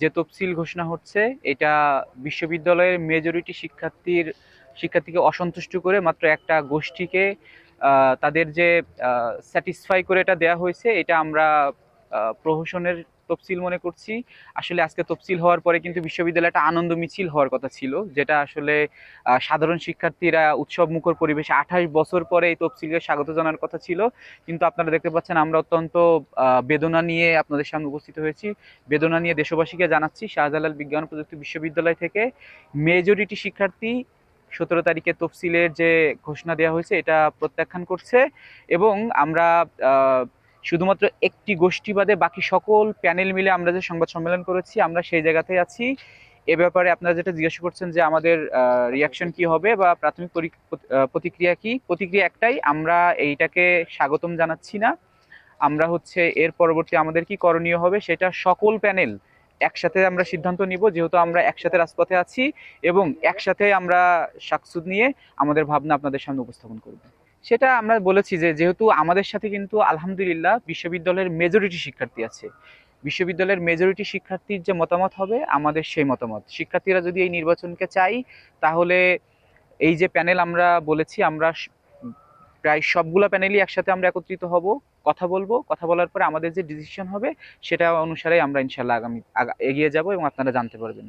যে তফসিল ঘোষণা হচ্ছে, এটা বিশ্ববিদ্যালয়ের মেজরিটি শিক্ষার্থীর, শিক্ষার্থীকে অসন্তুষ্ট করে মাত্র একটা গোষ্ঠীকে তাদের যে স্যাটিসফাই করে এটা দেয়া হয়েছে, এটা আমরা প্রহসনের তফসিল মনে করছি। আসলে আজকে তফসিল হওয়ার পরে কিন্তু বিশ্ববিদ্যালয়ে একটা আনন্দ মিছিল হওয়ার কথা ছিল, যেটা আসলে সাধারণ শিক্ষার্থীরা উৎসব মুখর পরিবেশে আঠাশ বছর পরে এই তফসিলকে স্বাগত জানার কথা ছিল। কিন্তু আপনারা দেখতে পাচ্ছেন আমরা অত্যন্ত বেদনা নিয়ে আপনাদের সামনে উপস্থিত হয়েছি। বেদনা নিয়ে দেশবাসীকে জানাচ্ছি, শাহজালাল বিজ্ঞান প্রযুক্তি বিশ্ববিদ্যালয় থেকে মেজরিটি শিক্ষার্থী সতেরো তারিখে তফসিলের যে ঘোষণা দেওয়া হয়েছে, এটা প্রত্যাখ্যান করছে। এবং আমরা শুধুমাত্র একটি গোষ্ঠী বাদে বাকি সকল প্যানেল মিলে আমরা যে সংবাদ সম্মেলন করেছি, আমরা সেই জায়গাতেই আছি। এ ব্যাপারে আপনারা যেটা জিজ্ঞাসা করছেন যে আমাদের রিয়াকশন কি হবে বা প্রাথমিক পরি- প্রতিক্রিয়া কি? প্রতিক্রিয়া একটাই, আমরা এইটাকে স্বাগতম জানাচ্ছি না। আমরা হচ্ছে এর পরবর্তী আমাদের কি করণীয় হবে সেটা সকল প্যানেল একসাথে আমরা সিদ্ধান্ত নিব, যেহেতু আমরা একসাথে রাজপথে আছি এবং একসাথে আমরা সাকসুদ নিয়ে আমাদের ভাবনা আপনাদের সামনে উপস্থাপন করব। সেটা আমরা বলেছি যে যেহেতু আমাদের সাথে কিন্তু আলহামদুলিল্লাহ বিশ্ববিদ্যালয়ের মেজরিটি শিক্ষার্থী আছে। বিশ্ববিদ্যালয়ের মেজরিটি শিক্ষার্থীর যে মতামত হবে, আমাদের সেই মতামত। শিক্ষার্থীরা যদি এই নির্বাচনকে চাই, তাহলে এই যে প্যানেল আমরা বলেছি, আমরা প্রায় সবগুলো প্যানেলই একসাথে আমরা একত্রিত হব, কথা বলব। কথা বলার পরে আমাদের যে ডিসিশন হবে, সেটা অনুসারে আমরা ইনশাল্লাহ আগামী এগিয়ে যাব এবং আপনারা জানতে পারবেন।